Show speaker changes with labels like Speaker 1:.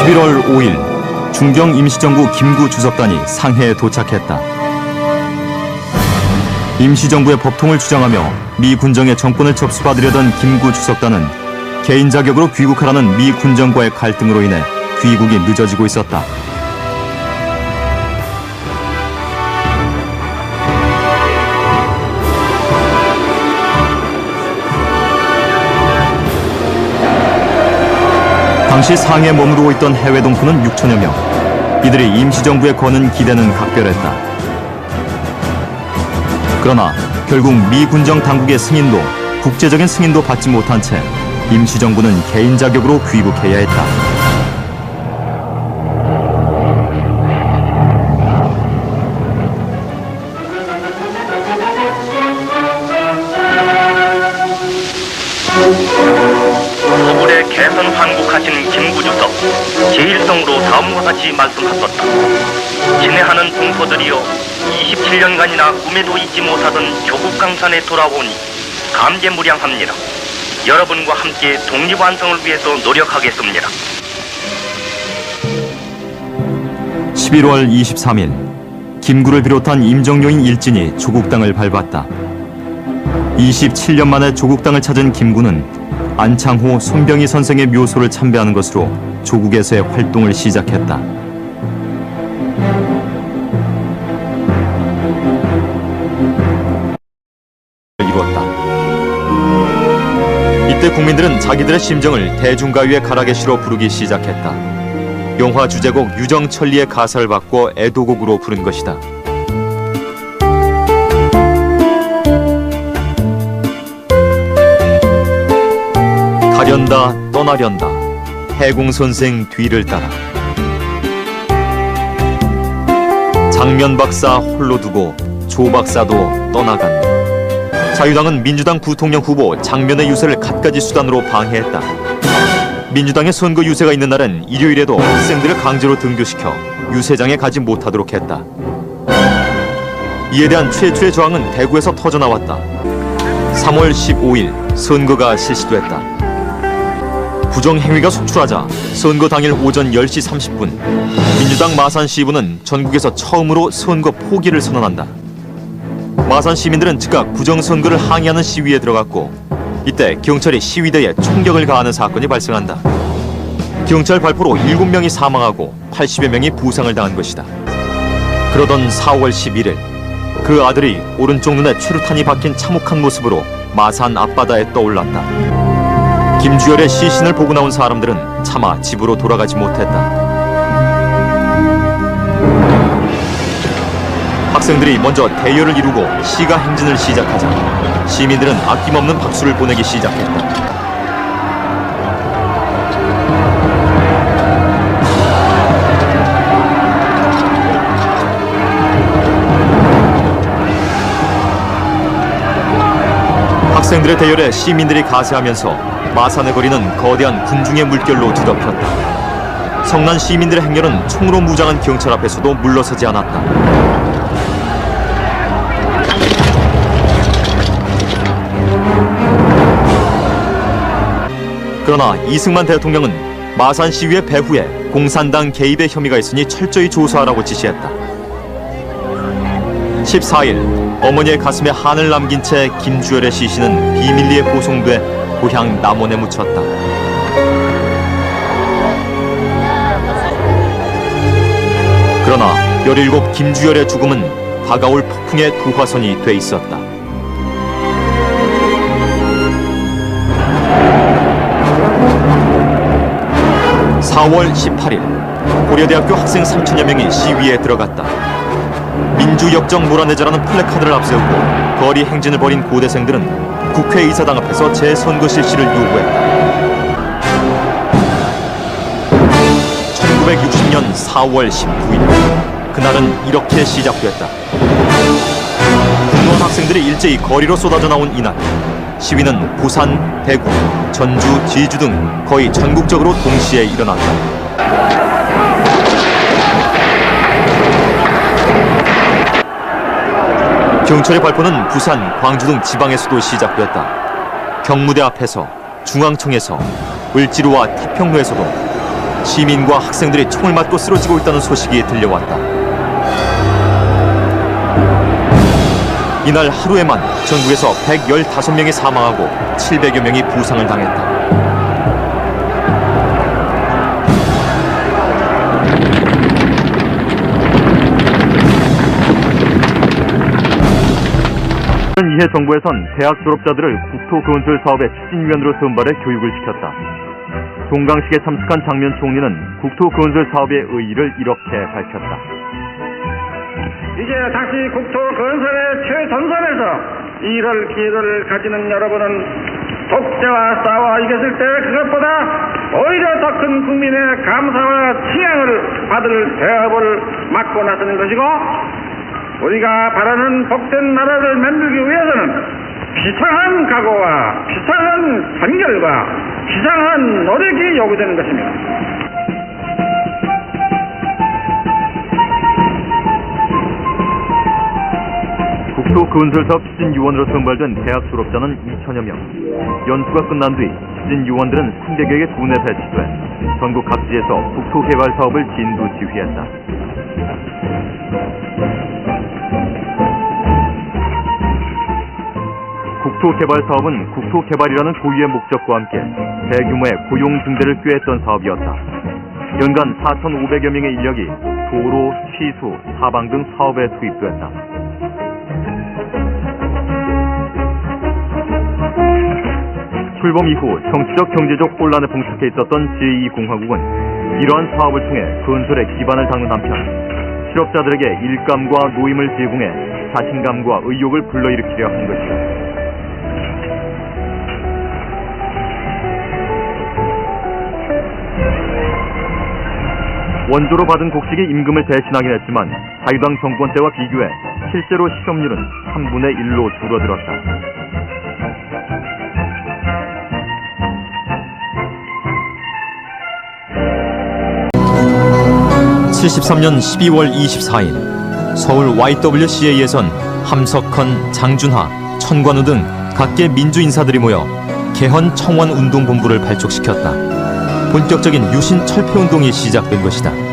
Speaker 1: 11월 5일 중경 임시정부 김구 주석단이 상해에 도착했다. 임시정부의 법통을 주장하며 미 군정의 정권을 접수받으려던 김구 주석단은 개인 자격으로 귀국하라는 미 군정과의 갈등으로 인해 귀국이 늦어지고 있었다. 당시 상해에 머무르고 있던 해외 동포는 6천여 명. 이들이 임시정부에 거는 기대는 각별했다. 그러나 결국 미 군정 당국의 승인도 국제적인 승인도 받지 못한 채 임시정부는 개인 자격으로 귀국해야 했다.
Speaker 2: 제1성으로 다음과 같이 말씀하셨다. 친애하는 동포들이여 27년간이나 꿈에도 잊지 못하던 조국 강산에 돌아오니 감개무량합니다. 여러분과 함께 독립완성을 위해서 노력하겠습니다.
Speaker 1: 11월 23일 김구를 비롯한 임정요인 일진이 조국 땅을 밟았다. 27년 만에 조국 땅을 찾은 김구는 안창호, 손병희 선생의 묘소를 참배하는 것으로 조국에서의 활동을 시작했다. 이루었다. 이때 국민들은 자기들의 심정을 대중가요의 가락에시로 부르기 시작했다. 영화 주제곡 유정천리의 가사를 바꿔 애도곡으로 부른 것이다. 가련다 떠나련다 해공 선생 뒤를 따라 장면 박사 홀로 두고 조 박사도 떠나간다. 자유당은 민주당 부통령 후보 장면의 유세를 갖가지 수단으로 방해했다. 민주당의 선거 유세가 있는 날은 일요일에도 학생들을 강제로 등교시켜 유세장에 가지 못하도록 했다. 이에 대한 최초의 저항은 대구에서 터져나왔다. 3월 15일 선거가 실시됐다. 부정행위가 속출하자 선거 당일 오전 10시 30분 민주당 마산 시부는 전국에서 처음으로 선거 포기를 선언한다. 마산 시민들은 즉각 부정선거를 항의하는 시위에 들어갔고 이때 경찰이 시위대에 총격을 가하는 사건이 발생한다. 경찰 발포로 7명이 사망하고 80여 명이 부상을 당한 것이다. 그러던 4월 11일 그 아들이 오른쪽 눈에 최루탄이 박힌 참혹한 모습으로 마산 앞바다에 떠올랐다. 김주열의 시신을 보고 나온 사람들은 차마 집으로 돌아가지 못했다. 학생들이 먼저 대열을 이루고 시가 행진을 시작하자 시민들은 아낌없는 박수를 보내기 시작했다. 학생들의 대열에 시민들이 가세하면서 마산의 거리는 거대한 군중의 물결로 뒤덮였다. 성난 시민들의 행렬은 총으로 무장한 경찰 앞에서도 물러서지 않았다. 그러나 이승만 대통령은 마산 시위의 배후에 공산당 개입의 혐의가 있으니 철저히 조사하라고 지시했다. 14일 어머니의 가슴에 한을 남긴 채 김주열의 시신은 비밀리에 보송돼 고향 남원에 묻혔다. 그러나 17 김주열의 죽음은 다가올 폭풍의 도화선이 돼 있었다. (4월 18일) 고려대학교 학생 3천여 명이 시위에 들어갔다. 민주역정 몰아내자라는 플래카드를 앞세우고 거리 행진을 벌인 고대생들은 국회의사당 앞에서 재선거 실시를 요구했다. 1960년 4월 19일 그날은 이렇게 시작됐다. 분노한 학생들이 일제히 거리로 쏟아져 나온 이날 시위는 부산, 대구, 전주, 제주 등 거의 전국적으로 동시에 일어났다. 경찰의 발포는 부산, 광주 등 지방에서도 시작됐다. 경무대 앞에서, 중앙청에서, 을지로와 태평로에서도 시민과 학생들이 총을 맞고 쓰러지고 있다는 소식이 들려왔다. 이날 하루에만 전국에서 115명이 사망하고 700여 명이 부상을 당했다. 이해 정부에선 대학 졸업자들을 국토건설 사업의 추진위원으로 선발해 교육을 시켰다. 종강식에 참석한 장면 총리는 국토건설 사업의 의의를 이렇게 밝혔다.
Speaker 3: 이제 다시 국토 건설의 최전선에서 일할 기회를 가지는 여러분은 독재와 싸워 이겼을 때 그것보다 오히려 더 큰 국민의 감사와 치양을 받을 대업을 맡고 나서는 것이고 우리가 바라는 복된 나라를 만들기 위해서는 비상한 각오와 비상한 단결과 비상한 노력이 요구되는 것입니다.
Speaker 1: 국토 건설사업 추진위원으로 선발된 대학 졸업자는 2천여 명. 연수가 끝난 뒤 추진위원들은 300여 개 군에 배치돼 전국 각지에서 국토 개발 사업을 진두 지휘했다. 국토개발 사업은 국토개발이라는 고유의 목적과 함께 대규모의 고용 증대를 꾀했던 사업이었다. 연간 4,500여 명의 인력이 도로, 취수, 사방 등 사업에 투입됐다. 출범 이후 정치적 경제적 혼란에 봉착해 있었던 제2공화국은 이러한 사업을 통해 건설의 기반을 닦는 한편 실업자들에게 일감과 노임을 제공해 자신감과 의욕을 불러일으키려 한 것이다. 원조로 받은 곡식이 임금을 대신하긴 했지만 자유당 정권 때와 비교해 실제로 실업률은 3분의 1로 줄어들었다. 73년 12월 24일 서울 YWCA에선 함석헌, 장준하, 천관우 등 각계 민주 인사들이 모여 개헌 청원 운동 본부를 발족시켰다. 본격적인 유신 철폐 운동이 시작된 것이다.